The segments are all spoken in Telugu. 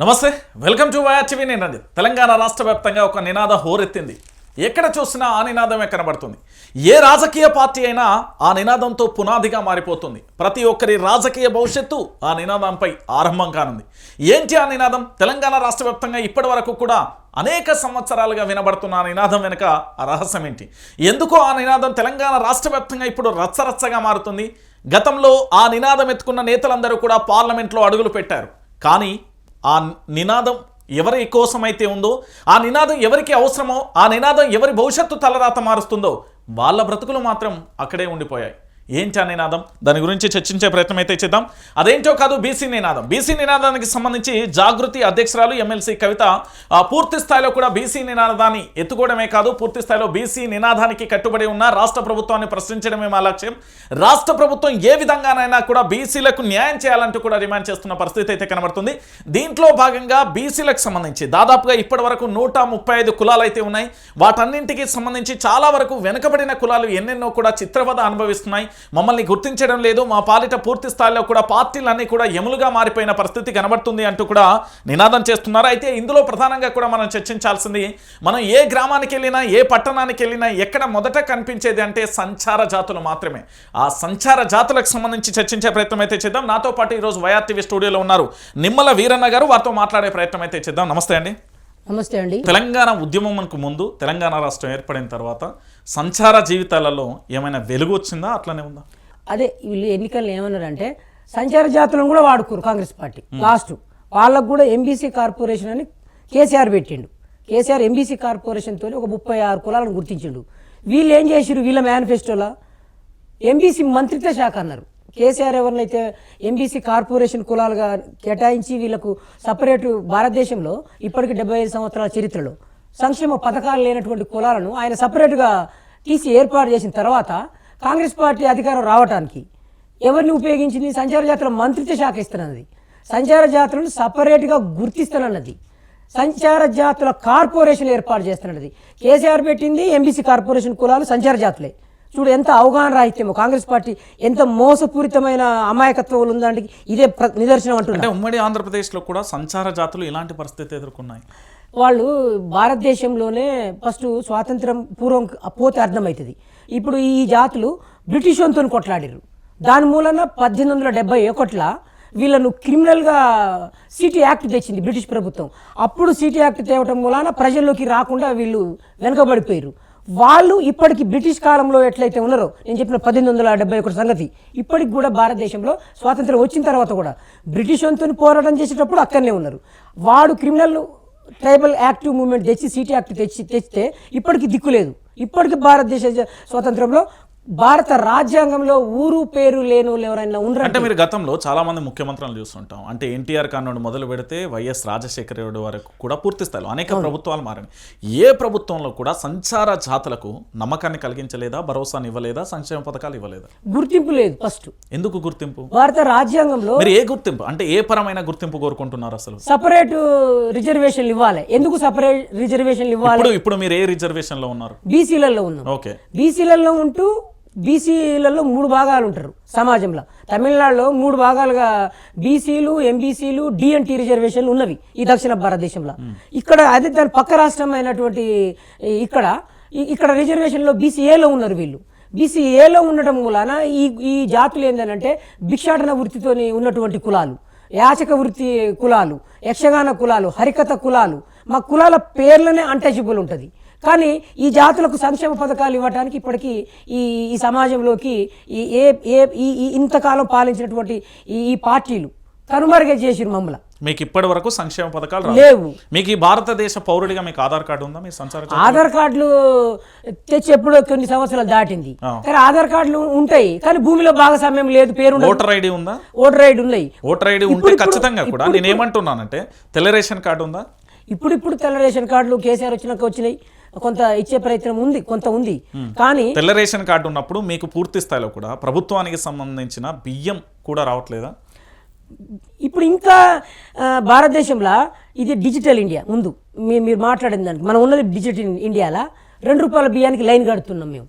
నమస్తే వెల్కమ్ టు వైఆర్టీవీ నేను రంజిత్. తెలంగాణ రాష్ట్ర వ్యాప్తంగా ఒక నినాద హోరెత్తింది. ఎక్కడ చూసినా ఆ నినాదమే కనబడుతుంది. ఏ రాజకీయ పార్టీ అయినా ఆ నినాదంతో పునాదిగా మారిపోతుంది. ప్రతి ఒక్కరి రాజకీయ భవిష్యత్తు ఆ నినాదంపై ఆరంభం కానుంది. ఏంటి ఆ నినాదం? తెలంగాణ రాష్ట్ర వ్యాప్తంగా ఇప్పటి వరకు కూడా అనేక సంవత్సరాలుగా వినబడుతున్న ఆ నినాదం వెనుక ఆ రహస్యం ఏంటి? ఎందుకు ఆ నినాదం తెలంగాణ రాష్ట్ర వ్యాప్తంగా ఇప్పుడు రచ్చరచ్చగా మారుతుంది? గతంలో ఆ నినాదం ఎత్తుకున్న నేతలందరూ కూడా పార్లమెంట్లో అడుగులు పెట్టారు. కానీ ఆ నినాదం ఎవరి కోసమైతే ఉందో ఆ నినాదం ఎవరికి అవసరమో ఆ నినాదం ఎవరి భవిష్యత్తు తలరాత మారుస్తుందో వాళ్ళ బ్రతుకులు మాత్రం అక్కడే ఉండిపోయాయి. ఏంటి ఆ నినాదం దాని గురించి చర్చించే ప్రయత్నం అయితే చేద్దాం. అదేంటో కాదు బీసీ నినాదం. బీసీ నినాదానికి సంబంధించి జాగృతి అధ్యక్షురాలు ఎమ్మెల్సీ కవిత ఆ, పూర్తి స్థాయిలో కూడా బీసీ నినాదాన్ని ఎత్తుకోవడమే కాదు పూర్తి స్థాయిలో బీసీ నినాదానికి కట్టుబడి ఉన్న రాష్ట్ర ప్రభుత్వాన్ని ప్రశ్నించడమే మా లక్ష్యం రాష్ట్ర ప్రభుత్వం ఏ విధంగానైనా కూడా బీసీలకు న్యాయం చేయాలంటూ కూడా డిమాండ్ చేస్తున్న పరిస్థితి అయితే కనబడుతుంది. దీంట్లో భాగంగా బీసీలకు సంబంధించి దాదాపుగా ఇప్పటి వరకు నూట ముప్పై ఐదు కులాలు అయితే ఉన్నాయి. వాటన్నింటికి సంబంధించి చాలా వరకు వెనుకబడిన కులాలు ఎన్నెన్నో కూడా చిత్రవద అనుభవిస్తున్నాయి. మమ్మల్ని గుర్తించడం లేదు మా పాలిట పూర్తి స్థాయిలో కూడా పార్టీలన్నీ కూడా ఎములుగా మారిపోయిన పరిస్థితి కనబడుతుంది అంటూ కూడా నినాదం చేస్తున్నారు. అయితే ఇందులో ప్రధానంగా కూడా మనం చర్చించాల్సింది మనం ఏ గ్రామానికి వెళ్ళినా ఏ పట్టణానికి వెళ్ళినా ఎక్కడ మొదట కనిపించేది అంటే సంచార జాతులు మాత్రమే. ఆ సంచార జాతులకు సంబంధించి చర్చించే ప్రయత్నం అయితే చేద్దాం. నాతో పాటు ఈరోజు వైఆర్టీవీ స్టూడియోలో ఉన్నారు నిమ్మల వీరన్న గారు వారితో మాట్లాడే ప్రయత్నం అయితే చేద్దాం. నమస్తే అండి. నమస్తే అండి. తెలంగాణ ఉద్యమంకు ముందు తెలంగాణ రాష్ట్రం ఏర్పడిన తర్వాత సంచార జీవితాలలో ఏమైనా వెలుగు వచ్చిందా? అట్లనే ఉందా? అదే వీళ్ళు ఎన్నికలు ఏమన్నారంటే సంచార జాతులను కూడా వాడుకోరు కాంగ్రెస్ పార్టీ. లాస్ట్ వాళ్ళకు కూడా ఎంబీసీ కార్పొరేషన్ అని కేసీఆర్ పెట్టిండు. కేసీఆర్ ఎంబీసీ కార్పొరేషన్తో ఒక ముప్పై ఆరు కులాలను గుర్తించిండు. వీళ్ళు ఏం చేసిరు వీళ్ళ మేనిఫెస్టోలో ఎంబీసీ మంత్రిత్వ శాఖ అన్నారు. కేసీఆర్ ఎవరినైతే ఎంబీసీ కార్పొరేషన్ కులాలుగా కేటాయించి వీళ్ళకు సపరేటు భారతదేశంలో ఇప్పటికి డెబ్బై ఐదు సంవత్సరాల చరిత్రలో సంక్షేమ పథకాలు లేనటువంటి కులాలను ఆయన సపరేటుగా తీసి ఏర్పాటు చేసిన తర్వాత కాంగ్రెస్ పార్టీ అధికారం రావటానికి ఎవరిని ఉపయోగించింది? సంచార జాతర మంత్రిత్వ శాఖ ఇస్తున్నది. సంచార జాతరను సపరేట్గా గుర్తిస్తున్నది. సంచార జాతుల కార్పొరేషన్ ఏర్పాటు చేస్తున్నది. కేసీఆర్ పెట్టింది ఎంబీసీ కార్పొరేషన్ కులాలు సంచార జాతులే చూడు ఎంత అవగాహన రాహిత్యమో కాంగ్రెస్ పార్టీ ఎంత మోసపూరితమైన అమాయకత్వం ఉందంటే ఇదే ప్ర- నిదర్శనం అంటున్నారు అంటే ఉమ్మడి ఆంధ్రప్రదేశ్లో కూడా సంచార జాతులు ఇలాంటి పరిస్థితి ఎదుర్కొన్నాయి. వాళ్ళు భారతదేశంలోనే ఫస్ట్ స్వాతంత్రం పూర్వం పోతే అర్థమవుతుంది. ఇప్పుడు ఈ జాతులు బ్రిటిష్ వంతో కొట్లాడిరు దాని మూలన పద్దెనిమిది వందల డెబ్బై ఒకటిలో వీళ్ళను క్రిమినల్గా సిటీ యాక్ట్ తెచ్చింది బ్రిటిష్ ప్రభుత్వం. అప్పుడు సిటీ యాక్ట్ తేవటం మూలాన ప్రజల్లోకి రాకుండా వీళ్ళు వెనుకబడిపోయారు వాళ్ళు ఇప్పటికి బ్రిటిష్ కాలంలో ఎట్లయితే ఉన్నారో నేను చెప్పిన పద్దెనిమిది వందల డెబ్బై ఒకటి సంగతి ఇప్పటికి కూడా భారతదేశంలో స్వాతంత్రం వచ్చిన తర్వాత కూడా బ్రిటిష్ వంతుని పోరాటం చేసేటప్పుడు అక్కడనే ఉన్నారు. వాడు క్రిమినల్ ట్రైబల్ యాక్టివ్ మూవ్మెంట్ తెచ్చి సిటీ యాక్ట్ తెచ్చి తెచ్చితే ఇప్పటికి దిక్కు లేదు. ఇప్పటికి భారతదేశ స్వాతంత్రంలో భారత రాజ్యాంగంలో ఊరు పేరు లేని ఎవరైనా అంటే ఉండరంటే మీరు గతంలో చాలా మంది ముఖ్యమంత్రులను చూస్తుంటాం. అంటే ఎన్టీఆర్ కానుండి మొదలు పెడితే వైఎస్ రాజశేఖర రెడ్డి వరకు కూడా పూర్తి స్థాయిలో అనేక ప్రభుత్వాలు మారాయి. ఏ ప్రభుత్వంలో కూడా సంచార జాతులకు నమ్మకాన్ని కలిగించలేదా భరోసాని ఇవ్వలేదా సంక్షేమ పథకాలు ఇవ్వలేదా? గుర్తింపు లేదు ఫస్ట్. ఎందుకు గుర్తింపు? భారత రాజ్యాంగంలో మీరు ఏ గుర్తింపు? అంటే ఏ పరమైన గుర్తింపు కోరుకుంటున్నారు అసలు? సపరేట్ రిజర్వేషన్లు ఇవ్వాలి. ఎందుకు సపరేట్ రిజర్వేషన్లు ఇవ్వాలి? ఇప్పుడు ఇప్పుడు మీరు ఏ రిజర్వేషన్లో ఉన్నారు? బీసీలలో ఉన్నాం. ఓకే. బీసీలలో ఉంటూ బీసీలలో మూడు భాగాలు ఉంటారు సమాజంలో. తమిళనాడులో మూడు భాగాలుగా బీసీలు ఎంబీసీలు డిఎన్టీ రిజర్వేషన్లు ఉన్నవి ఈ దక్షిణ భారతదేశంలో. ఇక్కడ అదే దాని పక్క రాష్ట్రం అయినటువంటి ఇక్కడ ఇక్కడ రిజర్వేషన్లో బీసీఏలో ఉన్నారు వీళ్ళు. బీసీఏలో ఉండటం మూలాన ఈ ఈ జాతులు ఏంటంటే భిక్షాటన వృత్తితోని ఉన్నటువంటి కులాలు యాచక వృత్తి కులాలు యక్షగాన కులాలు హరికథ కులాలు. మా కులాల పేర్లనే అన్టచబుల్ ఉంటుంది. కానీ ఈ జాతులకు సంక్షేమ పథకాలు ఇవ్వడానికి ఇప్పటికీ ఈ ఈ సమాజంలోకి ఈ ఏ ఏ ఈ ఇంతకాలం పాలించినటువంటి ఈ పార్టీలు కనుమరుగే చేసిరు మమ్మల్ని. మీకు ఇప్పటి వరకు సంక్షేమ పథకాలు. లేవు. మీకు ఈ భారతదేశ పౌరుడిగా మీకు ఆధార్ కార్డు ఉందా? మీ జాతి? ఆధార్ కార్డులు తెచ్చి ఎప్పుడో కొన్ని సంవత్సరాలు దాటింది. కానీ ఆధార్ కార్డులు ఉంటాయి కానీ భూమిలో భాగస్వామ్యం లేదు పేరు. ఓటర్ ఐడి ఉందా? ఓటర్ ఐడి ఉన్నాయి. ఓటర్ ఐడి ఉంటే ఖచ్చితంగా కూడా. నేను ఏమంటున్నానంటే తెల్ల రేషన్ కార్డు ఉందా? ఇప్పుడు ఇప్పుడు తెల్ల రేషన్ కార్డులు కేసీఆర్ వచ్చినాక వచ్చినాయి. కొంత ఇచ్చే ప్రయత్నం ఉంది కొంత ఉంది. కానీ తెల్ల రేషన్ కార్డు ఉన్నప్పుడు మీకు పూర్తి స్థాయిలో కూడా ప్రభుత్వానికి సంబంధించిన బియ్యం కూడా రావట్లేదా? ఇప్పుడు ఇంకా భారతదేశంలో ఇది డిజిటల్ ఇండియా ముందు. మీరు మాట్లాడిన దానికి. మనం ఉన్నది డిజిటల్ ఇండియాలో? రెండు రూపాయల బియ్యానికి లైన్ కడుతున్నాం మేము.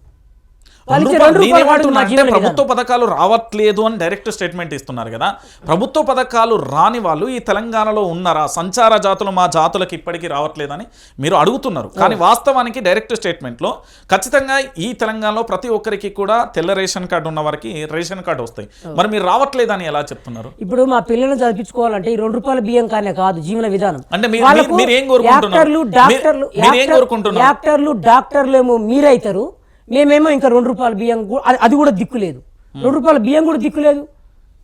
ప్రభుత్వ. పథకాలు రావట్లేదు అని డైరెక్ట్ స్టేట్మెంట్ ఇస్తున్నారు కదా. ప్రభుత్వ పథకాలు రాని వాళ్ళు ఈ తెలంగాణలో ఉన్నారా? సంచార జాతులు మా జాతులకు ఇప్పటికీ రావట్లేదని మీరు అడుగుతున్నారు. కానీ వాస్తవానికి డైరెక్ట్ స్టేట్మెంట్లో ఖచ్చితంగా ఈ తెలంగాణలో ప్రతి ఒక్కరికి కూడా తెల్ల రేషన్ కార్డు ఉన్న వారికి రేషన్ కార్డు వస్తాయి. మరి మీరు రావట్లేదని ఎలా చెప్తున్నారు? ఇప్పుడు మా పిల్లల్ని చదివించుకోవాలంటే ఈ రెండు రూపాయల బియ్యం కానీ కాదు జీవన విధానం. అంటే మీరు- ఏం కోరుకుంటున్నారు? డాక్టర్లు డాక్టర్లు ఏమో మీరైతారు. మేమేమో ఇంకా రెండు రూపాయల బియ్యం అది- అది కూడా దిక్కు లేదు రెండు రూపాయల బియ్యం కూడా దిక్కు లేదు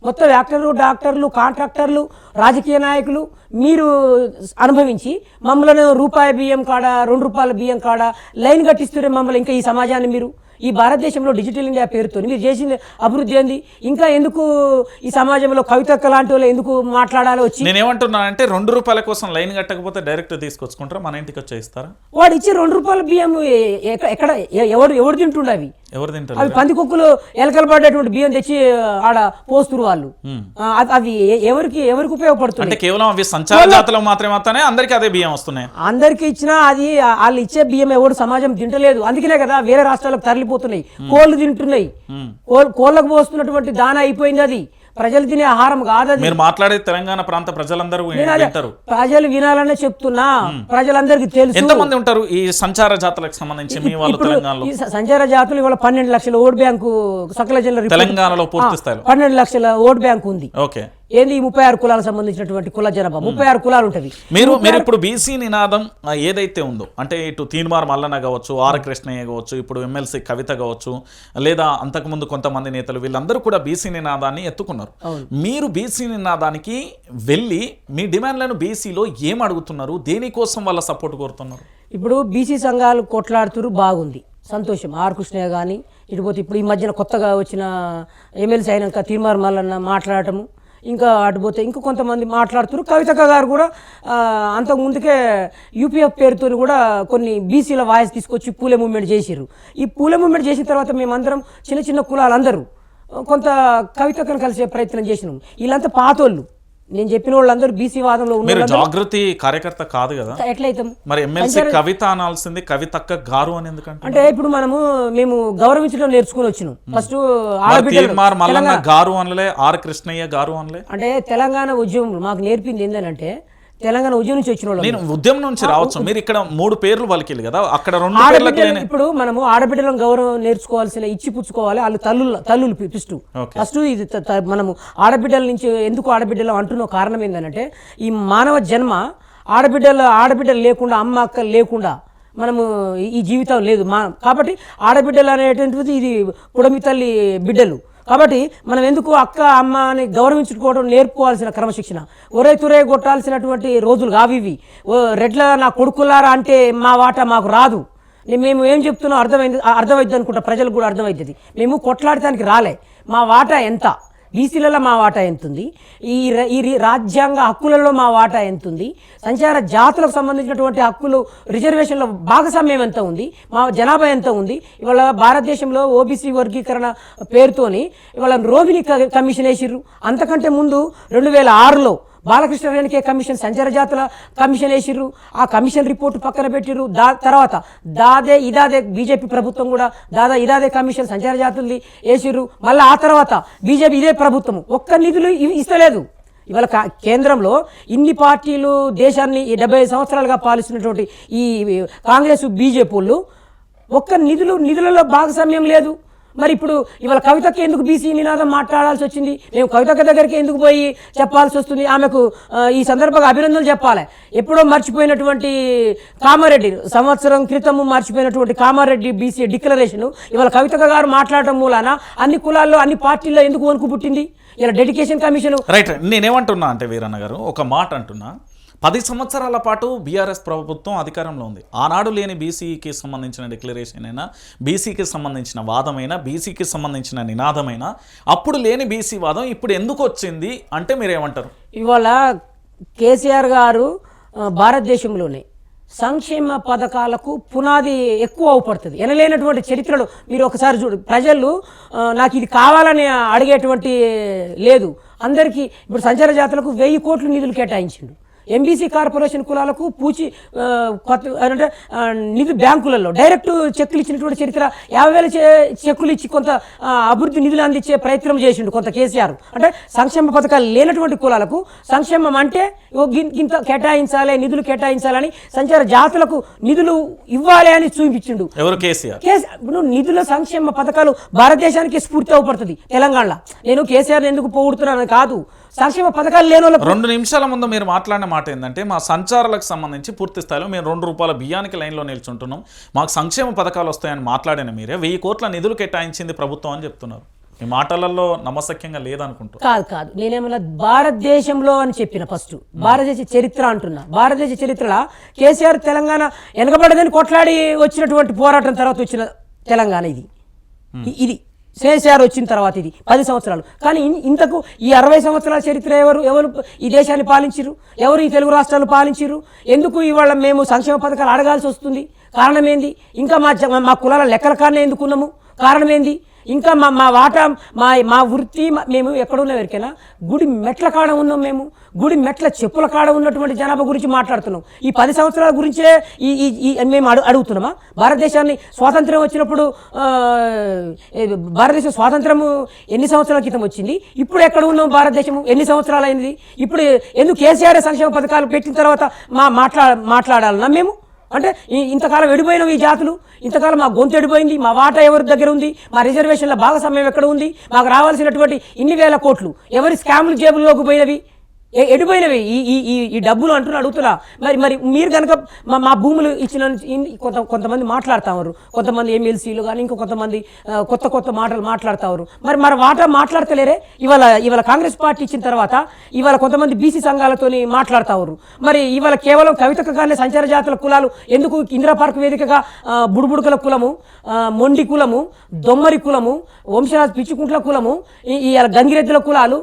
మొత్తం యాక్టర్లు డాక్టర్లు కాంట్రాక్టర్లు రాజకీయ నాయకులు మీరు అనుభవించి మమ్మల్ని రూపాయి బియ్యం కాడ రెండు రూపాయల బియ్యం కాడ లైన్ కట్టిస్తున్నారు మమ్మల్ని ఇంకా ఈ సమాజాన్ని మీరు ఈ భారతదేశంలో డిజిటల్ ఇండియా పేరుతో మీరు చేసిన అభివృద్ధి ఏంది? ఇంకా ఎందుకు ఈ సమాజంలో కవితక్క లాంటి వాళ్ళు ఎందుకు మాట్లాడాలి వచ్చి నేనేమంటున్నానంటే రెండు రూపాయల కోసం లైన్ కట్టకపోతే డైరెక్ట్ తీసుకొచ్చుకుంటారా? మన ఇంటికి వచ్చే ఇస్తారా? వాడు ఇచ్చే రెండు రూపాయల బియ్యం ఎక్కడ ఎవరు ఎవరు తింటుండే అవి? ఎవరు తింటారు? అవి పందికొక్కులు ఎలకలు పడ్డటువంటి బియ్యం తెచ్చి ఆడ పోస్తురు వాళ్ళు. అవి- ఎవరికి ఎవరికి ఉపయోగపడుతుంది అంటే కేవలం అవి సంచార జాతులకు మాత్రమే అందరికీ అదే బియ్యం వస్తున్నాయి. అందరికి ఇచ్చినా అది వాళ్ళు ఇచ్చే బియ్యం ఎవడు సమాజం తింటలేదు. అందుకనే కదా వేరే రాష్ట్రాలకు తరలిపోతున్నాయి. కోళ్ళు తింటున్నాయి. కోళ్ళకు పోస్తున్నటువంటి దాన అయిపోయింది అది. ప్రజలు తినే ఆహారం కాదు మీరు మాట్లాడే తెలంగాణ ప్రాంత ప్రజలందరూ వింటారు. ప్రజలు వినాలనే చెప్తున్నా. ప్రజలందరికీ తెలుసు. ఎంతమంది ఉంటారు ఈ సంచార జాతులకు సంబంధించి మీ వాళ్ళు తెలంగాణలో? ఈ సంచార జాతులు ఇవాళ పన్నెండు లక్షల ఓట్ బ్యాంకు సకల జిల్లా తెలంగాణలో పూర్తి స్థాయిలో. పన్నెండు లక్షల ఓట్ బ్యాంక్ ఉంది. ఓకే. ఏంది ఈ ముప్పై ఆరు కులాలకు సంబంధించినటువంటి కుల జనాభా? ముప్పై ఆరు కులాలు ఉంటవి మీరు మీరు ఇప్పుడు బీసీ నినాదం ఏదైతే ఉందో అంటే ఇటు తీన్మార్ మల్లన్న కావచ్చు ఆర్ కృష్ణయ్య కావచ్చు ఇప్పుడు ఎమ్మెల్సీ కవిత కావచ్చు లేదా అంతకుముందు కొంతమంది నేతలు వీళ్ళందరూ కూడా బీసీ నినాదాన్ని ఎత్తుకున్నారు. మీరు బీసీ నినాదానికి వెళ్ళి మీ డిమాండ్లను బీసీలో ఏం అడుగుతున్నారు? దేనికోసం వాళ్ళ సపోర్ట్ కోరుతున్నారు? ఇప్పుడు బీసీ సంఘాలు కొట్లాడుతురు బాగుంది. సంతోషం. ఆర్ కృష్ణయ్య కానీ ఇటుపోతే ఇప్పుడు ఈ మధ్యన కొత్తగా వచ్చిన ఎమ్మెల్సీ అయినాక తీర్మార్ మల్లన్న మాట్లాడటము ఇంకా అటుపోతే ఇంకా కొంతమంది మాట్లాడుతున్నారు. కవితక్క గారు కూడా అంతకు ముందుకే యూపీఎఫ్ పేరుతో కూడా కొన్ని బీసీల వాయిస్ తీసుకొచ్చి పూలే మూమెంట్ చేసిర్రు. ఈ పూలే మూమెంట్ చేసిన తర్వాత మేమందరం చిన్న చిన్న కులాలందరూ కొంత కవితక్కను కలిసే ప్రయత్నం చేసినాం. వీళ్ళంతా పాతోళ్ళు. నేను చెప్పిన వాళ్ళందరూ బీసీ వాదంలో ఉన్న మీరు వాళ్ళందరూ జాగృతి కార్యకర్త కాదు కదా? ఎట్లయితాం మరి ఎమ్మెల్సీ కవిత అనాల్సింది కవితక్క గారు అని ఎందుకంటే అంటే ఇప్పుడు మనము మేము గౌరవించడం నేర్చుకుని వచ్చినాం. ఫస్ట్ మల్లన్న గారు అనలే ఆర్ కృష్ణయ్య గారు అనలే? అంటే తెలంగాణ ఉద్యమం మాకు నేర్పింది ఏంటంటే తెలంగాణ ఉద్యమం నుంచి వచ్చిన వాళ్ళు నేను ఉద్యమం నుంచి రావచ్చు. మీరు ఇక్కడ మూడు పేర్లు పలికిలు కదా అక్కడ రెండు ఆడబిడ్డలు ఇప్పుడు మనము ఆడబిడ్డలను గౌరవం నేర్చుకోవాల్సిన ఇచ్చి పుచ్చుకోవాలి. వాళ్ళు తల్లులు తల్లులు Okay. ఫస్ట్. ఇది మనము ఆడబిడ్డల నుంచి ఎందుకు ఆడబిడ్డలు అంటున్న కారణం ఏంటంటే ఈ మానవ జన్మ ఆడబిడ్డలు ఆడబిడ్డలు లేకుండా అమ్మ అక్కలు లేకుండా మనము ఈ- ఈ జీవితం లేదు. మా కాబట్టి ఆడబిడ్డలు అనేటువంటిది ఇది పుడమి తల్లి బిడ్డలు. కాబట్టి మనం ఎందుకు అక్క అమ్మ అని గౌరవించుకోవడం నేర్పుకోవాల్సిన క్రమశిక్షణ? ఒరే తురే కొట్టాల్సినటువంటి రోజులు కావివి. ఓ రెడ్ల నా కొడుకులారా అంటే మా వాటా మాకు రాదు. మేము ఏం చెప్తున్నాం అర్థమైంది అర్థమైద్ది అనుకుంటా ప్రజలకు కూడా అర్థమవుతుంది మేము కొట్లాడటానికి రాలే. మా వాటా ఎంత? బీసీలలో మా వాటా ఎంతుంది? ఈ ఈ రి- రాజ్యాంగ హక్కులలో మా వాటా ఎంతుంది? సంచార జాతులకు సంబంధించినటువంటి హక్కులు రిజర్వేషన్లో భాగస్వామ్యం ఎంత ఉంది? మా జనాభా ఎంత ఉంది? ఇవాళ భారతదేశంలో ఓబీసీ వర్గీకరణ పేరుతోని ఇవాళ రోహిణి క- కమిషన్ వేసిర్రు. అంతకంటే ముందు రెండు వేల ఆరులో బాలకృష్ణ రేణుకే కమిషన్ సంచార జాతుల కమిషన్ వేసిర్రు. ఆ కమిషన్ రిపోర్ట్ పక్కన పెట్టిర్రు. దా తర్వాత దాదే ఇదాదే బీజేపీ ప్రభుత్వం కూడా దాదా ఇదాదే కమిషన్ సంచార జాతుల్ని వేసిర్రు. మళ్ళీ ఆ తర్వాత బీజేపీ ఇదే ప్రభుత్వం ఒక్క నిధులు ఇవి ఇస్తలేదు. ఇవాళ కా- కేంద్రంలో ఇన్ని పార్టీలు దేశాన్ని డెబ్బై ఐదు సంవత్సరాలుగా పాలిస్తున్నటువంటి ఈ కాంగ్రెస్ బీజేపీ వాళ్ళు ఒక్క నిధులు నిధులలో భాగస్వామ్యం లేదు. మరి ఇప్పుడు ఇవాళ కవితకి ఎందుకు బీసీ నినాదం మాట్లాడాల్సి వచ్చింది? మేము కవితకి దగ్గరికి ఎందుకు పోయి చెప్పాల్సి వస్తుంది? ఆమెకు ఈ సందర్భంగా అభినందనలు చెప్పాలి. ఎప్పుడో మర్చిపోయినటువంటి కామారెడ్డి సంవత్సరం క్రితం మర్చిపోయినటువంటి కామారెడ్డి బీసీ డిక్లరేషన్ ఇవాళ కవితక గారు మాట్లాడటం మూలాన అన్ని కులాల్లో అన్ని పార్టీల్లో ఎందుకు వణుకు పుట్టింది? ఇలా డెడికేషన్ కమిషన్ రైట్ నేనేమంటున్నా అంటే వీరన్న గారు ఒక మాట అంటున్నా. పది సంవత్సరాల పాటు బీఆర్ఎస్ ప్రభుత్వం అధికారంలో ఉంది. ఆనాడు లేని బీసీకి సంబంధించిన డిక్లరేషన్ అయినా బీసీకి సంబంధించిన వాదమైనా బీసీకి సంబంధించిన నినాదమైనా అప్పుడు లేని బీసీ వాదం ఇప్పుడు ఎందుకు వచ్చింది అంటే మీరేమంటారు? ఇవాళ కేసీఆర్ గారు భారతదేశంలోనే సంక్షేమ పథకాలకు పునాది ఎక్కువ అవపడుతుంది. ఎనలేనటువంటి చరిత్రలో మీరు ఒకసారి చూడు. ప్రజలు నాకు ఇది కావాలని అడిగేటువంటి లేదు. అందరికీ ఇప్పుడు సంచార జాతులకు వెయ్యి కోట్లు నిధులు కేటాయించిండు. ఎంబీసీ కార్పొరేషన్ కులాలకు పూచి అంటే నిధి బ్యాంకులలో డైరెక్ట్ చెక్కులు ఇచ్చినటువంటి చరిత్ర యాభై వేల చెక్కులు ఇచ్చి కొంత అభివృద్ధి నిధులు అందించే ప్రయత్నం చేసిండు కొంత కేసీఆర్. అంటే సంక్షేమ పథకాలు లేనటువంటి కులాలకు సంక్షేమం అంటే గింత కేటాయించాలి నిధులు కేటాయించాలని సంచార జాతులకు నిధులు ఇవ్వాలి అని చూపించిండు. ఎవరు కేసీఆర్? ఇప్పుడు నిధుల సంక్షేమ పథకాలు భారతదేశానికి స్ఫూర్తి అవపడుతుంది తెలంగాణలో. నేను కేసీఆర్ ఎందుకు పోగొడుతున్నాను కాదు. సంక్షేమ పథకాలు లేని రెండు నిమిషాల ముందు మీరు మాట్లాడిన మాట ఏంటంటే మా సంచారాలకు సంబంధించి పూర్తి స్థాయిలో మేము రెండు రూపాయల బియ్యానికి లైన్లో నిల్చుంటున్నాం. మాకు సంక్షేమ పథకాలు వస్తాయని మాట్లాడిన మీరే వెయ్యి కోట్ల నిధులు కేటాయించింది ప్రభుత్వం అని చెప్తున్నారు. మీ మాటలలో నమ్మశక్యంగా లేదనుకుంటూ. కాదు కాదు. నేనేమన్నా భారతదేశంలో అని చెప్పిన ఫస్ట్ భారతదేశ చరిత్ర అంటున్నా. భారతదేశ చరిత్రలో కేసీఆర్ తెలంగాణ వెనకబడదని కొట్లాడి వచ్చినటువంటి పోరాటం తర్వాత వచ్చిన తెలంగాణ ఇది. ఇది. కేసీఆర్ వచ్చిన తర్వాత ఇది పది సంవత్సరాలు. కానీ ఇంతకు ఈ అరవై సంవత్సరాల చరిత్ర ఎవరు ఎవరు ఈ దేశాన్ని పాలించరు ఎవరు ఈ తెలుగు రాష్ట్రాలు పాలించరు ఎందుకు ఇవాళ మేము సంక్షేమ పథకాలు అడగాల్సి వస్తుంది? కారణం ఏంది? ఇంకా మా మా కులాల లెక్కల కారణం ఎందుకున్నాము కారణం ఏంది? ఇంకా మా మా వాటా మా మా వృత్తి మేము ఎక్కడున్నాం ఎవరికైనా? గుడి మెట్ల కాడ ఉన్నాం మేము. గుడి మెట్ల చెప్పుల కాడ ఉన్నటువంటి జనాభా గురించి మాట్లాడుతున్నాం. ఈ పది సంవత్సరాల గురించే ఈ ఈ మేము అడు అడుగుతున్నామా? భారతదేశాన్ని స్వాతంత్రం వచ్చినప్పుడు భారతదేశం స్వాతంత్రము ఎన్ని సంవత్సరాల క్రితం వచ్చింది? ఇప్పుడు ఎక్కడ ఉన్నాం భారతదేశం ఎన్ని సంవత్సరాలు అయింది ఇప్పుడు ఎందుకు కేసీఆర్ సంక్షేమ పథకాలు పెట్టిన తర్వాత మా మాట్లా మాట్లాడాలన్నా మేము? అంటే ఇంతకాలం ఎడిపోయినవి ఈ జాతులు? ఇంతకాలం మా గొంతు ఎడిపోయింది మా వాటా ఎవరి దగ్గర ఉంది మా రిజర్వేషన్ల భాగస్వామ్యం ఎక్కడ ఉంది? మాకు రావాల్సినటువంటి ఇన్ని వేల కోట్లు ఎవరి స్కామ్లు జేబుల్లోకి పోయినవి? ఎడిపోయినవి? ఈ ఈ ఈ ఈ డబ్బులు అంటున్నా అడుగుతున్నా. మరి మరి మీరు కనుక మా మా భూములు ఇచ్చిన కొంత కొంతమంది మాట్లాడుతారు కొంతమంది ఎమ్మెల్సీలు కానీ ఇంకో కొంతమంది కొత్త కొత్త మాటలు మాట్లాడుతారు మరి మరి వాటా మాట్లాడతలేరే? ఇవాళ ఇవాళ కాంగ్రెస్ పార్టీ ఇచ్చిన తర్వాత ఇవాళ కొంతమంది బీసీ సంఘాలతోని మాట్లాడుతారు మరి ఇవాళ కేవలం కవితకు కానీ సంచార జాతుల కులాలు ఎందుకు ఇందిరా పార్క్ వేదికగా బుడుబుడుకల కులము మొండి కులము దొమ్మరి కులము వంశరాజ్ పిచ్చుకుంట్ల కులము ఈ గంగిరెద్దుల కులాలు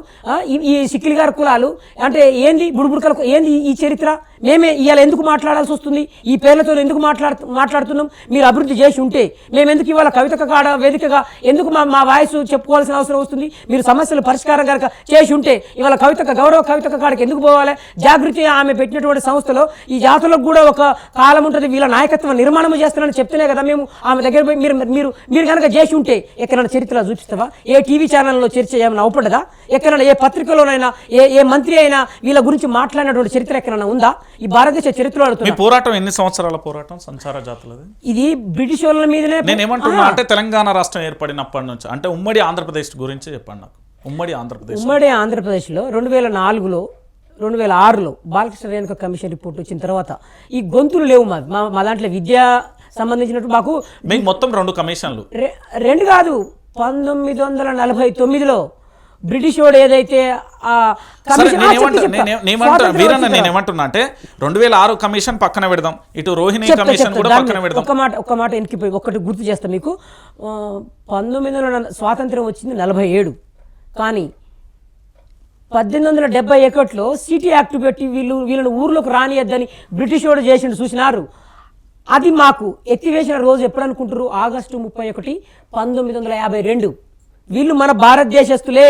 ఈ- ఈ సిక్కిలి గారి కులాలు అంటే ఏంది బుడుబుడుకలకు ఏంది ఈ చరిత్ర? మేమే ఇవాళ ఎందుకు మాట్లాడాల్సి వస్తుంది? ఈ పేర్లతో ఎందుకు మాట్లాడు మాట్లాడుతున్నాం? మీరు అభివృద్ధి చేసి ఉంటే మేము ఎందుకు ఇవాళ కవిత కాడ వేదికగా ఎందుకు మా మా వాయిస్ చెప్పుకోవాల్సిన అవసరం వస్తుంది? మీరు సమస్యలు పరిష్కారం కనుక చేసి ఉంటే ఇవాళ కవిత గౌరవ కవిత కాడకి ఎందుకు పోవాలి? జాగృతి ఆమె పెట్టినటువంటి సంస్థలో ఈ జాతులకు కూడా ఒక కాలం ఉంటుంది. వీళ్ళ నాయకత్వం నిర్మాణం చేస్తున్నారని చెప్తేనే కదా మేము ఆమె దగ్గర పోయి మీరు మీరు మీరు కనుక చేసి ఉంటే ఎక్కడైనా చరిత్ర చూపిస్తావా? ఏ టీవీ ఛానల్లో చర్చ ఏమైనా అవపడదా? ఎక్కడైనా ఏ పత్రికలోనైనా ఏ ఏ మంత్రి అయినా వీళ్ళ గురించి మాట్లాడినటువంటి చరిత్ర ఎక్కడైనా ఉందా? ఈ భారతదేశ చరిత్రలో మీ పోరాటం ఎన్ని సంవత్సరాల పోరాటం సంచార జాతులది? ఇది బ్రిటిష్ వాళ్ళ మీదనే నేను ఏమంటున్నా అంటే తెలంగాణ రాష్ట్రం ఏర్పడినప్పటి నుంచి. అంటే ఉమ్మడి ఆంధ్రప్రదేశ్ గురించి చెప్పండి నాకు. ఉమ్మడి ఆంధ్రప్రదేశ్. ఉమ్మడి ఆంధ్రప్రదేశ్లో రెండు వేల నాలుగులో రెండు వేల ఆరులో బాలకృష్ణ రేణుక కమిషన్ రిపోర్ట్ వచ్చిన తర్వాత ఈ గొంతులు లేవు మా మా- దాంట్లో విద్య సంబంధించినట్టు మాకు మొత్తం రెండు కమిషన్లు. రెండు కాదు పంతొమ్మిది వందల నలభై తొమ్మిదిలో బ్రిటిష్ వాడు ఏదైతే ఆ సరే కమిషన్- ఆ, నేనేమంటా చెప్తా, చెప్తా. నేనే- నేనేమంటా స్వాతంత్రం వీరన్న వచ్చిన నేను తర్వాత. ఏమంటున్నా అంటే రెండు వేల ఆరు కమిషన్ పక్కన పెడదాం. ఇటు రోహిణి కమిషన్. కూడా పక్కన పెడదాం. ఒక్క మాట ఒక్క మాట వెనక్కిపోయి ఒక్కటి గుర్తు చేస్తా మీకు. పంతొమ్మిది వందల స్వాతంత్రం వచ్చింది నలభై ఏడు. కానీ పద్దెనిమిది వందల డెబ్బై ఒకటిలో సిటీ యాక్ట్ పెట్టి వీళ్ళు వీళ్ళని ఊర్లోకి రానియద్దని బ్రిటిష్ వాడు చేసిండు చూసినారు? అది మాకు ఎత్తివేసిన రోజు ఎప్పుడు అనుకుంటారు ఆగస్టు ముప్పై ఒకటి పంతొమ్మిది వందల యాభై రెండు. వీళ్ళు మన భారతదేశస్తులే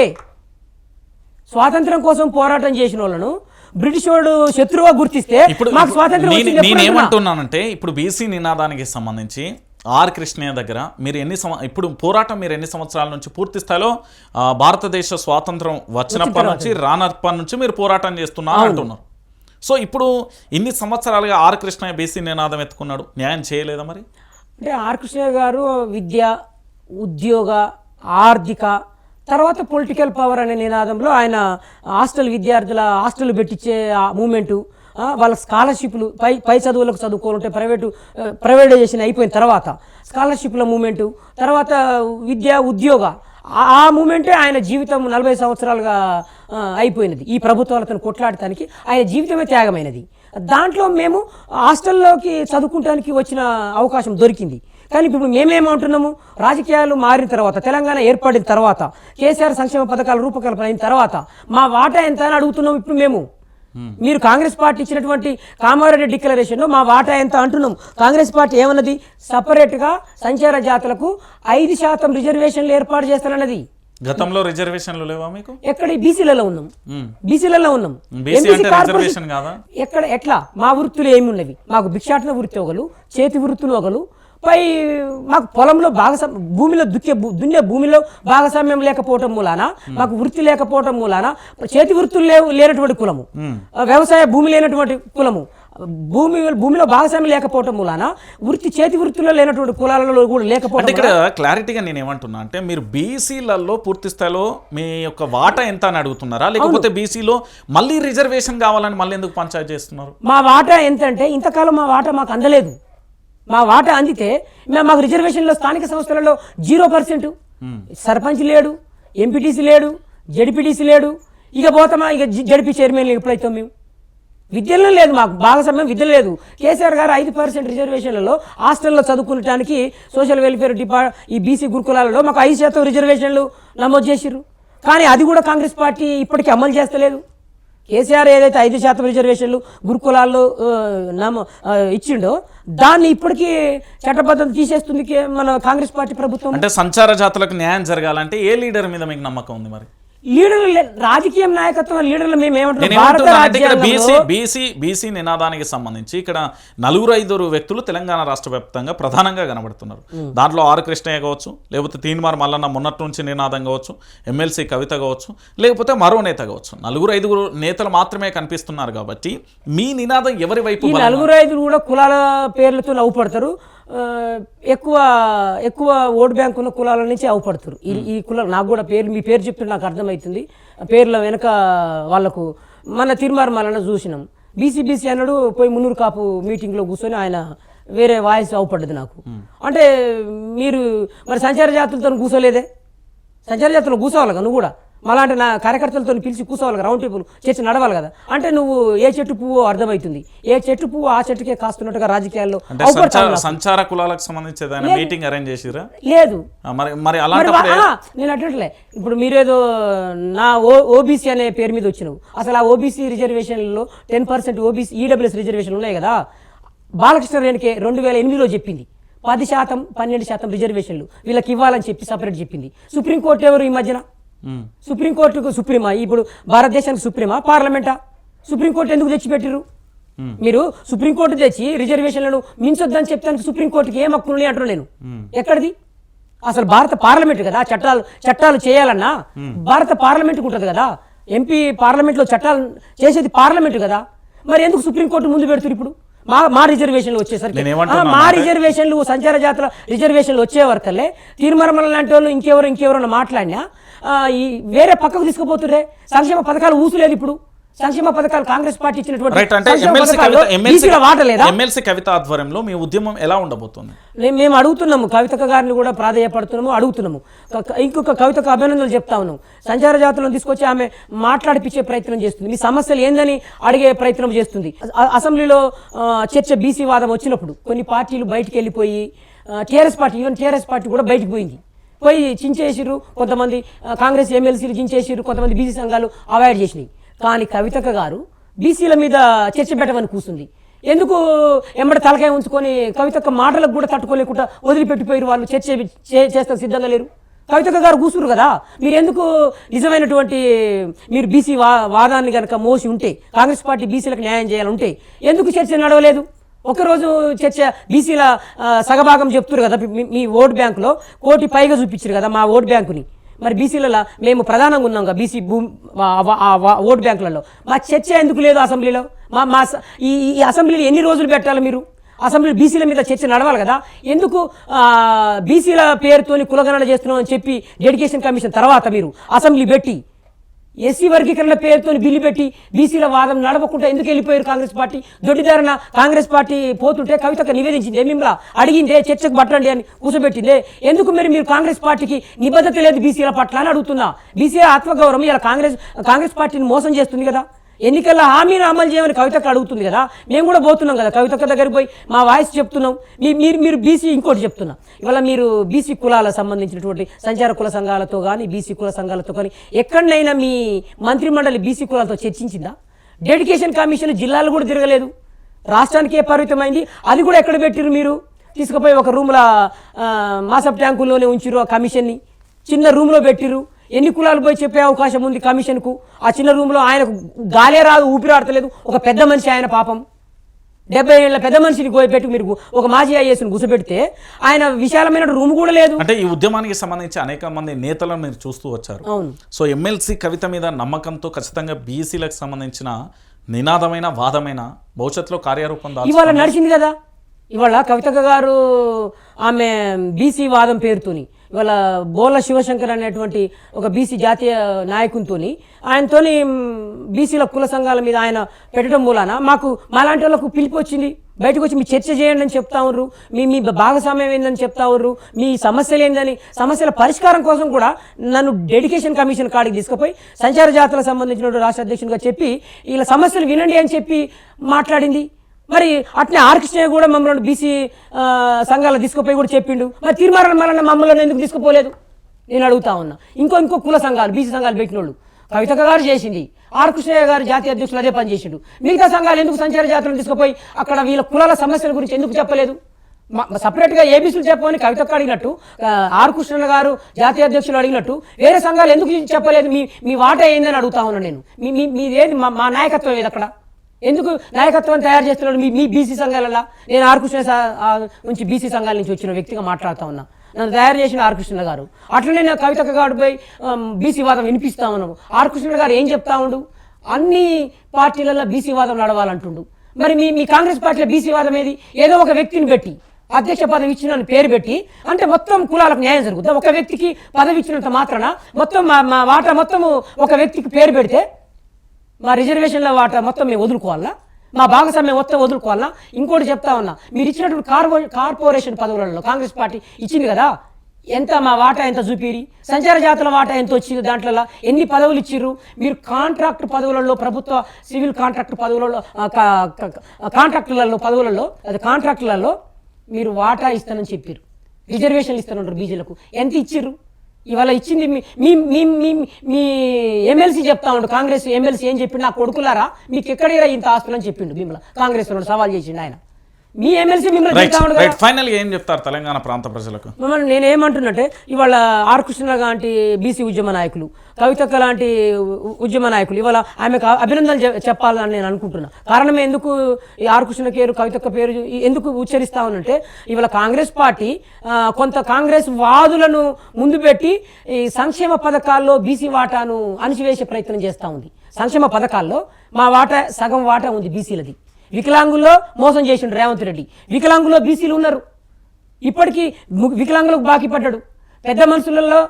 స్వాతంత్రం కోసం పోరాటం చేసిన వాళ్ళను బ్రిటిష్ వాడు శత్రువుగా గుర్తిస్తే ఇప్పుడు మాకు స్వాతంత్రం నేను- వచ్చింది ఎప్పుడు నేను అనుకున్నా? ఏమంటున్నానంటే ఇప్పుడు బీసీ నినాదానికి సంబంధించి ఆర్ కృష్ణయ్య దగ్గర మీరు ఎన్ని సంవ ఇప్పుడు పోరాటం మీరు ఎన్ని సంవత్సరాల నుంచి పూర్తి స్థాయిలో భారతదేశ స్వాతంత్రం వచ్చినప్పటి నుంచి రానప్పటి నుంచి మీరు పోరాటం చేస్తున్నారు అంటున్నారు. సో ఇప్పుడు ఇన్ని సంవత్సరాలుగా ఆర్ కృష్ణయ్య బీసీ నినాదం ఎత్తుకున్నాడు న్యాయం చేయలేదా మరి? అంటే ఆర్ కృష్ణ గారు విద్య ఉద్యోగ ఆర్థిక తర్వాత పొలిటికల్ పవర్ అనే నినాదంలో ఆయన హాస్టల్ విద్యార్థుల హాస్టల్ పెట్టించే ఆ మూమెంటు వాళ్ళ స్కాలర్షిప్లు పై పై చదువులకు చదువుకోవాలంటే ప్రైవేటు ప్రైవేటైజేషన్ అయిపోయిన తర్వాత స్కాలర్షిప్ల మూమెంటు తర్వాత విద్య ఉద్యోగ ఆ- ఆ మూమెంటే ఆయన జీవితం నలభై సంవత్సరాలుగా అయిపోయినది. ఈ ప్రభుత్వాలతో కొట్లాడటానికి ఆయన జీవితమే త్యాగమైనది. దాంట్లో మేము హాస్టల్లోకి చదువుకుంటానికి వచ్చిన అవకాశం దొరికింది. కానీ ఇప్పుడు మేమేమంటున్నాము రాజకీయాలు మారిన తర్వాత తెలంగాణ ఏర్పడిన తర్వాత కేసీఆర్ సంక్షేమ పథకాల రూపకల్పన అయిన తర్వాత మా వాటా ఎంత అని అడుగుతున్నాం ఇప్పుడు మేము? మీరు కాంగ్రెస్ పార్టీ ఇచ్చినటువంటి కామారెడ్డి డిక్లరేషన్లో మా వాటా ఎంత అంటున్నాం కాంగ్రెస్ పార్టీ ఏమన్నది? సపరేట్గా సంచార జాతులకు ఐదు శాతం రిజర్వేషన్లు ఏర్పాటు చేస్తానన్నది గతంలో రిజర్వేషన్లు లేవా మీకు? ఎక్కడ బీసీలలో ఉన్నాం. బీసీలలో ఉన్నాం. రిజర్వేషన్ కాదా? ఎక్కడ ఎట్లా? మా వృత్తులు ఏమి ఉన్నవి? మాకు భిక్షాటన వృత్తి ఒకలు చేతి వృత్తులు ఒకలు. పై మాకు పొలంలో భాగస్వామ్యం భూమిలో దుక్కే దున్నే భూమిలో భాగస్వామ్యం లేకపోవటం మూలాన? మాకు వృత్తి లేకపోవటం మూలాన? చేతి వృత్తులు లేవు లేనటువంటి కులము. వ్యవసాయ భూమి లేనటువంటి కులము. భూమి భూమిలో భాగస్వామ్యం లేకపోవటం మూలాన వృత్తి చేతి వృత్తుల్లో లేనటువంటి కులాలలో కూడా లేకపోవడం ఇక్కడ క్లారిటీగా నేను ఏమంటున్నా అంటే మీరు బీసీలలో పూర్తి స్థాయిలో మీ యొక్క వాటా ఎంత అని అడుగుతున్నారా? లేకపోతే బీసీలో మళ్ళీ రిజర్వేషన్ కావాలని మళ్ళీ ఎందుకు పంచాయతీ చేస్తున్నారు? మా వాటా ఎంత అంటే ఇంతకాలం మా వాటా మాకు అందలేదు. మా వాటా అందితే మేము మాకు రిజర్వేషన్లో స్థానిక సంస్థలలో జీరో పర్సెంట్. సర్పంచ్ లేడు ఎంపీటీసీ లేడు జడ్పీటీసీ లేడు. ఇక పోతామా? ఇక జడ్పీ చైర్మన్ ఎప్పుడైతాం మేము? విద్యలో లేదు మాకు భాగస్వామ్యం విద్య లేదు. కేసీఆర్ గారు ఐదు పర్సెంట్ రిజర్వేషన్లలో హాస్టల్లో చదువుకోవటానికి సోషల్ వెల్ఫేర్ డిపార్ట్ ఈ బీసీ గురుకులాలలో మాకు ఐదు శాతం రిజర్వేషన్లు నమోదు చేసిర్రు. కానీ అది కూడా కాంగ్రెస్ పార్టీ ఇప్పటికీ అమలు చేస్తలేదు. కేసీఆర్ ఏదైతే ఐదు శాతం రిజర్వేషన్లు గురుకులాల్లో నమో ఇచ్చిండో దాన్ని ఇప్పటికీ చట్టబద్ధత తీసేస్తుంది మన కాంగ్రెస్ పార్టీ ప్రభుత్వం. అంటే సంచార జాతులకు న్యాయం జరగాలంటే ఏ లీడర్ మీద మీకు నమ్మకం ఉంది మరి? లీడర్లు రాజకీయ నాయకత్వం లీడర్లు మేము ఏమంటున్నాం? బీసీ బీసీ బీసీ నినాదానికి సంబంధించి ఇక్కడ నలుగురు ఐదుగురు వ్యక్తులు తెలంగాణ రాష్ట్ర వ్యాప్తంగా ప్రధానంగా కనబడుతున్నారు. దాంట్లో ఆర్ కృష్ణయ్య కావచ్చు లేకపోతే తీన్మార్ మల్లన్న మొన్నటి నుంచి నినాదం కావచ్చు ఎమ్మెల్సీ కవిత కావచ్చు లేకపోతే మరో నేత కావచ్చు. నలుగురు ఐదుగురు నేతలు మాత్రమే కనిపిస్తున్నారు కాబట్టి మీ నినాదం ఎవరి వైపు నలుగురు ఐదుగురు కూడా కులాల పేర్లతో నవ్వుపడతారు. ఎక్కువ ఎక్కువ ఓటు బ్యాంక్ ఉన్న కులాల నుంచి అవుపడతారు ఈ ఈ కులం నాకు కూడా పేరు మీ పేరు చెప్తుంటే నాకు అర్థమవుతుంది. పేర్ల వెనక వాళ్ళకు మన తిరుమార్ మల్లన్న చూసినాం. బీసీ బీసీ అన్నాడు పోయి మున్నూరు కాపు మీటింగ్లో కూర్చొని ఆయన వేరే వాయిస్ అవుపడ్డది నాకు. అంటే మీరు మరి సంచార జాతులతో కూర్చోలేదే? సంచార జాతరలో కూర్చోవాలి కదా నువ్వు కూడా. మళ్ళా నా కార్యకర్తలతో పిలిచి కూర్చోవాలి కదా రౌండ్ టేబుల్ చర్చ నడవాలి కదా. అంటే నువ్వు ఏ చెట్టు పువ్వు అర్థమవుతుంది ఏ చెట్టు పువ్వు ఆ చెట్టుకే కాస్తున్నట్టుగా రాజకీయాల్లో సంచార కులాలకు సంబంధించి మీటింగ్ అరేంజ్ చేసిరా లేదు. మరి మరి నేను అట్లట్లే. ఇప్పుడు మీరేదో నా ఓ ఓబీసీ అనే పేరు మీద వచ్చినావు. అసలు ఆ OBC రిజర్వేషన్లలో ten percent OBC EWS reservation ఉన్నాయి కదా. బాలకృష్ణ రేణుకే రెండు వేల ఎనిమిదిలో చెప్పింది. పది శాతం పన్నెండు శాతం రిజర్వేషన్లు వీళ్ళకి ఇవ్వాలని చెప్పి సపరేట్ చెప్పింది. సుప్రీంకోర్టు ఎవరు ఈ మధ్యన. సుప్రీంకోర్టుకు సుప్రీమా? ఇప్పుడు భారతదేశానికి సుప్రీమా? పార్లమెంటా? సుప్రీంకోర్టు ఎందుకు తెచ్చిపెట్టిరు మీరు సుప్రీంకోర్టు తెచ్చి రిజర్వేషన్లను మించొద్దని చెప్తానికి సుప్రీంకోర్టుకి ఏం హక్కులు ఉన్నాయి అంటారు నేను. ఎక్కడిది? అసలు భారత పార్లమెంట్ కదా? చట్టాలు చట్టాలు చేయాలన్నా భారత పార్లమెంట్కి ఉంటుంది కదా? ఎంపీ పార్లమెంట్లో చట్టాలు చేసేది పార్లమెంట్ కదా? మరి ఎందుకు సుప్రీంకోర్టు ముందు పెడుతున్నారు ఇప్పుడు? మా మా రిజర్వేషన్లు వచ్చేసరికి. మా రిజర్వేషన్లు సంచార జాతుల రిజర్వేషన్లు వచ్చే వరకల్లే తీర్మరమల లాంటి వాళ్ళు ఇంకెవరు ఇంకెవరన్నా మాట్లాడినా ఈ వేరే పక్కకు తీసుకుపోతుర్రే సంక్షేమ పథకాలు ఊసులేదు ఇప్పుడు. సంక్షేమ పథకాలు కాంగ్రెస్ పార్టీ ఇచ్చినటువంటి ఎమ్మెల్సీ కవిత కవిత ఆధ్వర్యంలో మీ ఉద్యమం ఎలా ఉండబోతుంది? మేము అడుగుతున్నాము కవితక గారిని కూడా ప్రాధేయపడుతున్నాము అడుగుతున్నాము. ఇంకొక కవితకు అభినందనలు చెప్తా ఉన్నాం సంచార జాతులను తీసుకొచ్చి ఆమె మాట్లాడిపించే ప్రయత్నం చేస్తుంది. మీ సమస్యలు ఏందని అడిగే ప్రయత్నం చేస్తుంది. అసెంబ్లీలో చర్చ బీసీ వాదం వచ్చినప్పుడు కొన్ని పార్టీలు బయటికి వెళ్ళిపోయి TRS party even TRS party కూడా బయటకు పోయింది. పోయి చించేసిర్రు కొంతమంది కాంగ్రెస్ ఎమ్మెల్సీలు చించేసిర్రు కొంతమంది బీసీ సంఘాలు అవాయిడ్ చేసినాయి. కానీ కవితక గారు బీసీల మీద చర్చ పెట్టమని కూర్చుంది ఎందుకు ఎంబడ తలకాయ ఉంచుకొని కవితక్క మాటలకు కూడా తట్టుకోలేకుండా వదిలిపెట్టిపోయారు వాళ్ళు చర్చ చే- చేస్తాం సిద్ధంగా లేరు? కవితక్క గారు కూసురు కదా? మీరు ఎందుకు నిజమైనటువంటి మీరు బీసీ వా వాదాన్ని కనుక మోసి ఉంటే కాంగ్రెస్ పార్టీ బీసీలకు న్యాయం చేయాలంటే ఎందుకు చర్చ నడవలేదు? ఒకరోజు చర్చ బీసీల సగభాగం చెప్తున్నారు కదా మీ- మీ ఓట్ బ్యాంకులో కోటి పైగా చూపించారు కదా మా ఓట్ బ్యాంకుని. మరి బీసీలలో మేము ప్రధానంగా ఉన్నాం కదా బీసీ భూమి ఓటు ఓట్ బ్యాంకులలో. మా చర్చ ఎందుకు లేదు అసెంబ్లీలో? మా మా స- ఈ ఈ అసెంబ్లీలో ఎన్ని రోజులు పెట్టాలి మీరు? అసెంబ్లీ బీసీల మీద చర్చ నడవాలి కదా. ఎందుకు బీసీల పేరుతోని కులగణన చేస్తున్నాం అని చెప్పి డెడికేషన్ కమిషన్ తర్వాత మీరు అసెంబ్లీ పెట్టి ఎస్సీ వర్గీకరణ పేరుతో బిల్లు పెట్టి బీసీల వాదం నడవకుండా ఎందుకు వెళ్ళిపోయారు కాంగ్రెస్ పార్టీ? దొడ్డిదారిన కాంగ్రెస్ పార్టీ పోతుంటే కవితకు నివేదించింది. మిమ్మల్ని అడిగిందే చర్చకు పట్టండి అని కూర్చోబెట్టిందే ఎందుకు మరి మీరు కాంగ్రెస్ పార్టీకి నిబద్ధత లేదు బీసీల పట్ల అని అడుగుతున్నా. బీసీల ఆత్మగౌరవం ఇలా కాంగ్రెస్ కాంగ్రెస్ పార్టీని మోసం చేస్తుంది కదా? ఎన్నికల్లో హామీని అమలు చేయమని కవితకు అడుగుతుంది కదా. మేము కూడా పోతున్నాం కదా. కవితక్క దగ్గరికి పోయి మా వాయిస్ చెప్తున్నాం. మీ- మీరు మీరు బీసీ ఇంకోటి చెప్తున్నా. ఇవాళ మీరు బీసీ కులాల సంబంధించినటువంటి సంచార కుల సంఘాలతో కానీ బీసీ కుల సంఘాలతో కానీ ఎక్కడైనా మీ మంత్రిమండలి బీసీ కులాలతో చర్చించిందా? డెడికేషన్ కమిషన్ జిల్లాలు కూడా తిరగలేదు. రాష్ట్రానికి ఏ పరిమితమైంది. అది కూడా ఎక్కడ పెట్టిరు మీరు? తీసుకుపోయి ఒక రూమ్లో మాసప్ ట్యాంకుల్లోనే ఉంచిరు ఆ కమిషన్ని. చిన్న రూమ్లో పెట్టిరు ఎన్ని కులాలు పోయి చెప్పే అవకాశం ఉంది కమిషన్కు? ఆ చిన్న రూమ్లో ఆయనకు గాలే రాదు ఊపిరాడతలేదు. ఒక పెద్ద మనిషి ఆయన పాపం. డెబ్బై ఏళ్ళ పెద్ద మనిషిని పెట్టి మీరు ఒక మాజీ ఐఏఎస్ని గుసపెడితే ఆయన విశాలమైన రూమ్ కూడా లేదు. అంటే ఈ ఉద్యమానికి సంబంధించి అనేక మంది నేతలను మీరు చూస్తూ వచ్చారు. సో ఎమ్మెల్సీ కవిత మీద నమ్మకంతో ఖచ్చితంగా బీసీలకు సంబంధించిన నినాదమైన వాదమైన భవిష్యత్తులో కార్యరూపం? ఇవాళ నడిచింది కదా. ఇవాళ కవితక్క గారు ఆమె బీసీ వాదం పేరుతోని ఇవాళ బోల శివశంకర్ అనేటువంటి ఒక బీసీ జాతీయ నాయకునితోని ఆయనతోని బీసీల కుల సంఘాల మీద ఆయన పెట్టడం మూలాన మాకు మాలాంటి వాళ్ళకు పిలిపి వచ్చింది. బయటకు వచ్చి మీ చర్చ చేయండి అని చెప్తా ఉన్నారు. మీ మీ భాగస్వామ్యం ఏందని చెప్తా ఉన్నారు. మీ సమస్యలు ఏందని సమస్యల పరిష్కారం కోసం కూడా నన్ను డెడికేషన్ కమిషన్ కాడికి తీసుకుపోయి సంచార జాతులకు సంబంధించిన రాష్ట్ర అధ్యక్షునిగా చెప్పి వీళ్ళ సమస్యలు వినండి అని చెప్పి మాట్లాడింది. మరి అట్నే ఆర్కెస్ట్రా కూడా మమ్మల్ని బీసీ సంఘాలు తీసుకుపోయి కూడా చెప్పిండు. మరి తీర్మానం మరణ మమ్మల్ని ఎందుకు తీసుకుపోలేదు? నేను అడుగుతా ఉన్నా. ఇంకో ఇంకో కుల సంఘాలు బీసీ సంఘాలు పెట్టినోళ్ళు. కవితక గారు చేసింది ఆర్ కృష్ణయ్య గారు జాతీయ అధ్యక్షులు అదే పని చేసిండు. మిగతా సంఘాలు ఎందుకు సంచార జాతులను తీసుకుపోయి అక్కడ వీళ్ళ కులాల సమస్యల గురించి ఎందుకు చెప్పలేదు? సపరేట్గా ఏబీసీలు చెప్పమని కవితక్క అడిగినట్టు ఆర్ కృష్ణ గారు జాతీయ అధ్యక్షులు అడిగినట్టు వేరే సంఘాలు ఎందుకు చెప్పలేదు? మీ మీ వాట ఏందని అడుగుతా ఉన్నాను నేను. మీ మీ మీదేంది మా మా నాయకత్వం ఏది అక్కడ? ఎందుకు నాయకత్వం తయారు చేస్తున్నాడు మీ మీ బీసీ సంఘాలలో? నేను ఆర్కృష్ణ నుంచి బీసీ సంఘాల నుంచి వచ్చిన వ్యక్తిగా మాట్లాడుతా ఉన్నా. నన్ను తయారు చేసిన ఆర్కృష్ణ గారు. అట్లనే నా కవిత గారిపై బీసీ వాదం వినిపిస్తా ఉన్నాము ఆర్కృష్ణ గారు ఏం చెప్తా ఉండు? అన్ని పార్టీలలో బీసీ వాదం నడవాలంటుండు. మరి మీ మీ కాంగ్రెస్ పార్టీలో బీసీ వాదం ఏది? ఏదో ఒక వ్యక్తిని పెట్టి అధ్యక్ష పదవి ఇచ్చిన పేరు పెట్టి అంటే మొత్తం కులాలకు న్యాయం జరుగుతుంది ఒక వ్యక్తికి పదవి ఇచ్చినంత మాత్రాన మొత్తం మా మా వాటా మొత్తము ఒక వ్యక్తికి పేరు పెడితే మా రిజర్వేషన్ల వాటా మొత్తం మేము వదులుకోవాలా? మా భాగస్వామ్యం మొత్తం వదులుకోవాలా? ఇంకోటి చెప్తా ఉన్నా మీరు ఇచ్చినటువంటి కార్పో కార్పొరేషన్ పదవులలో కాంగ్రెస్ పార్టీ ఇచ్చింది కదా? ఎంత మా వాటా ఎంత చూపిరి? సంచార జాతుల వాటా ఎంత వచ్చింది దాంట్లో ఎన్ని పదవులు ఇచ్చిర్రు? మీరు కాంట్రాక్ట్ పదవులలో ప్రభుత్వ సివిల్ కాంట్రాక్ట్ పదవులలో కాంట్రాక్టులలో పదవులలో అది కాంట్రాక్టులలో మీరు వాటా ఇస్తానని చెప్పారు రిజర్వేషన్లు ఇస్తానంటారు బీజీలకు. ఎంత ఇచ్చిర్రు? ఇవాళ ఇచ్చింది మీ మీ మీ మీ ఎమ్మెల్సీ చెప్తా ఉండు. కాంగ్రెస్ ఎమ్మెల్సీ ఏం చెప్పిండు? నా కొడుకులారా? మీకు ఎక్కడ ఇంత ఆస్తులు అని చెప్పిండు? మిమ్మల్ని కాంగ్రెస్ సవాల్ చేసిండు ఆయన. మీ ఎమ్మెల్సీ మిమ్మల్ని ఫైనల్ ఏం చెప్తారు తెలంగాణ ప్రాంత ప్రజలకు? మమ్మల్ని నేను ఏమంటున్నట్టే ఇవాళ ఆర్ కృష్ణ లాంటి బీసీ ఉద్యమ నాయకులు కవితక్క లాంటి ఉద్యమ నాయకులు ఇవాళ ఆమెకు అభినందనలు చెప్పాలని నేను అనుకుంటున్నా. కారణం ఎందుకు ఈ ఆర్ కృష్ణ పేరు కవితక్క పేరు ఎందుకు ఉచ్చరిస్తా ఉన్నంటే ఇవాళ కాంగ్రెస్ పార్టీ కొంత కాంగ్రెస్ వాదులను ముందు పెట్టి ఈ సంక్షేమ పథకాల్లో బీసీ వాటాను అణిచివేసే ప్రయత్నం చేస్తూ ఉంది. సంక్షేమ పథకాల్లో మా వాటా సగం వాటా ఉంది బీసీలది వికలాంగుల్లో మోసం చేసిండు రేవంత్ రెడ్డి. వికలాంగుల్లో బీసీలు ఉన్నారు. ఇప్పటికీ వికలాంగులకు బాకీ పడ్డాడు. పెద్ద మనుషులలో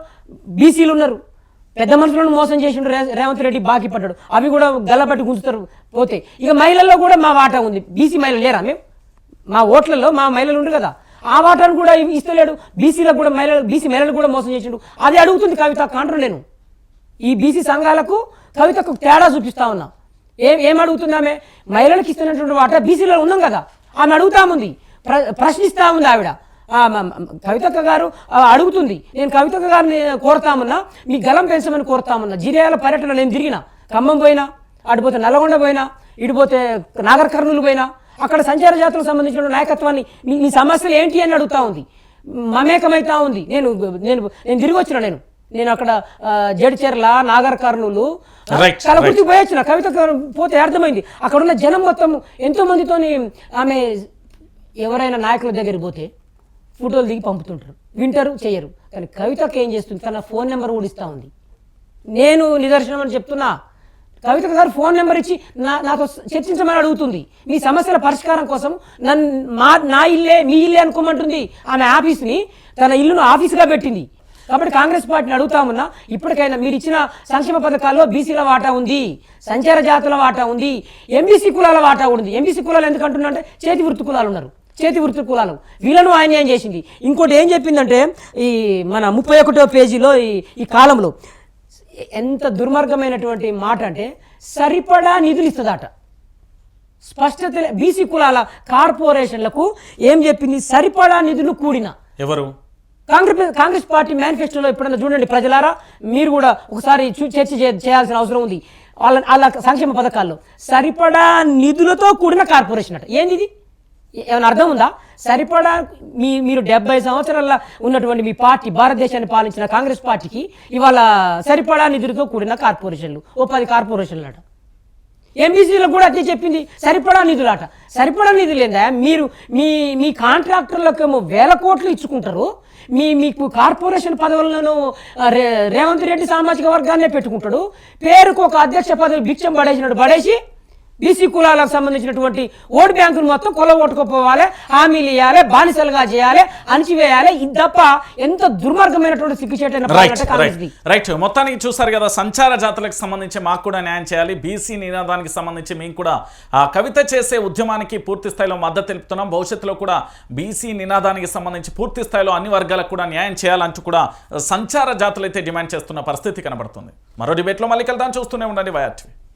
బీసీలు ఉన్నారు. పెద్ద మనుషులను మోసం చేసిండు రేవంత్ రెడ్డి బాకీ పడ్డాడు. అవి కూడా గల్లబట్టి గుంజుతారు పోతే. ఇక మహిళల్లో కూడా మా వాటా ఉంది. బీసీ మహిళలు లేరా మేము? మా ఓట్లలో మా మహిళలు ఉండరు కదా. ఆ వాటాను కూడా ఇస్తలేడు. బీసీలకు కూడా మహిళలు బీసీ మహిళలు కూడా మోసం చేసిండు. అది అడుగుతుంది కవిత కాంట్రో నేను. ఈ బీసీ సంఘాలకు కవితకు తేడా చూపిస్తా ఉన్నా. ఏం ఏం అడుగుతున్నామే మహిళలకు ఇస్తున్నటువంటి వాటా బీసీలో ఉన్నాం కదా. ఆమె అడుగుతా ఉంది ప్ర ప్రశ్నిస్తా ఉంది ఆవిడ. కవితక్క గారు అడుగుతుంది. నేను కవితక్క గారిని కోరుతామన్నా మీ గలం పెంచమని కోరుతామన్నా. జిరియాల పర్యటన నేను తిరిగిన. ఖమ్మం పోయినా అటుపోతే నల్గొండ పోయినా ఇటుపోతే నాగర్ కర్నూలు పోయినా అక్కడ సంచార జాతులకు సంబంధించిన నాయకత్వాన్ని మీ సమస్యలు ఏంటి అని అడుగుతా ఉంది. మమేకమైతా ఉంది. నేను నేను నేను తిరిగి వచ్చిన నేను. నేను అక్కడ జడ్చర్ల నాగర్ కర్నూలు Right, కలకుర్తి పోయొచ్చిన. కవిత పోతే అర్థమైంది. అక్కడ ఉన్న జనం మొత్తం ఎంతో మందితోని ఆమె ఎవరైనా నాయకుల దగ్గరికి పోతే ఫోటోలు దిగి పంపుతుంటారు. వింటారు చేయరు కానీ కవితకి ఏం చేస్తుంది? తన ఫోన్ నెంబర్ కూడా ఇస్తా ఉంది. నేను నిదర్శనం అని చెప్తున్నా. కవిత గారు ఫోన్ నెంబర్ ఇచ్చి నా నాతో చర్చించమని అడుగుతుంది. మీ సమస్యల పరిష్కారం కోసం నన్ను మా నా ఇల్లే మీ ఇల్లే అనుకోమంటుంది. ఆమె ఆఫీస్ని తన ఇల్లును ఆఫీసుగా పెట్టింది. కాబట్టి కాంగ్రెస్ పార్టీని అడుగుతామన్నా ఇప్పటికైనా మీరు ఇచ్చిన సంక్షేమ పథకాల్లో బీసీల వాటా ఉంది సంచార జాతుల వాటా ఉంది ఎంబీసీ కులాల వాటా ఉంది. ఎంబీసీ కులాలు ఎందుకంటున్నారంటే అంటే చేతి వృత్తి కులాలు ఉన్నారు. చేతి వృత్తి కులాలు. వీళ్ళను అన్యాయం చేసింది? ఇంకోటి ఏం చెప్పిందంటే ఈ మన ముప్పై ఒకటో పేజీలో ఈ ఈ కాలంలో ఎంత దుర్మార్గమైనటువంటి మాట అంటే సరిపడా నిధులు ఇస్తుందట. స్పష్టత బీసీ కులాల కార్పొరేషన్లకు ఏం చెప్పింది? సరిపడా నిధులు కూడిన ఎవరు? కాంగ్రెస్ కాంగ్రెస్ పార్టీ మేనిఫెస్టోలో ఎప్పుడైనా చూడండి ప్రజలారా మీరు కూడా ఒకసారి చూ- చర్చ చేయాల్సిన అవసరం ఉంది. వాళ్ళ వాళ్ళ సంక్షేమ పథకాల్లో. సరిపడా నిధులతో కూడిన కార్పొరేషన్ అట. ఏంది ఇది? ఏమైనా అర్థం ఉందా? సరిపడా మీ మీరు డెబ్బై సంవత్సరాల ఉన్నటువంటి మీ పార్టీ భారతదేశాన్ని పాలించిన కాంగ్రెస్ పార్టీకి ఇవాళ సరిపడా నిధులతో కూడిన కార్పొరేషన్లు. ఓ పది కార్పొరేషన్లు అట. ఎంబీసీలకు కూడా అదే చెప్పింది. సరిపడా నిధులాట. సరిపడా నిధులు లేదా మీరు మీ మీ కాంట్రాక్టర్లకు ఏమో వేల కోట్లు ఇచ్చుకుంటారు. మీ మీకు కార్పొరేషన్ పదవులను రే రేవంత్ రెడ్డి సామాజిక వర్గాన్నే పెట్టుకుంటాడు. పేరుకు ఒక అధ్యక్ష పదవి భిక్షం పడేసినట్టు పడేసి బీసీ కులాలకు సంబంధించినటువంటి ఓటు బ్యాంకులు మొత్తం కొల ఓటుకోపోవాలి హామీలు ఇవ్వాలి బానిసలుగా చేయాలి అణిచివేయాలి. ఇది తప్ప ఎంత దుర్మార్గమైనటువంటి సిగ్గుచేటైన రైట్ మొత్తానికి చూసారు కదా సంచార జాతులకు సంబంధించి మాకు కూడా న్యాయం చేయాలి. బీసీ నినాదానికి సంబంధించి మేము కూడా ఆ కవిత చేసే ఉద్యమానికి పూర్తి స్థాయిలో మద్దతు తెలుపుతున్నాం. భవిష్యత్తులో కూడా బీసీ నినాదానికి సంబంధించి పూర్తి స్థాయిలో అన్ని వర్గాలకు కూడా న్యాయం చేయాలంటూ కూడా సంచార జాతులు అయితే డిమాండ్ చేస్తున్న పరిస్థితి కనబడుతుంది. మరో డిబేట్లో మళ్ళీ కలుద్దాం. చూస్తూనే ఉండండి వైఆర్టీవీ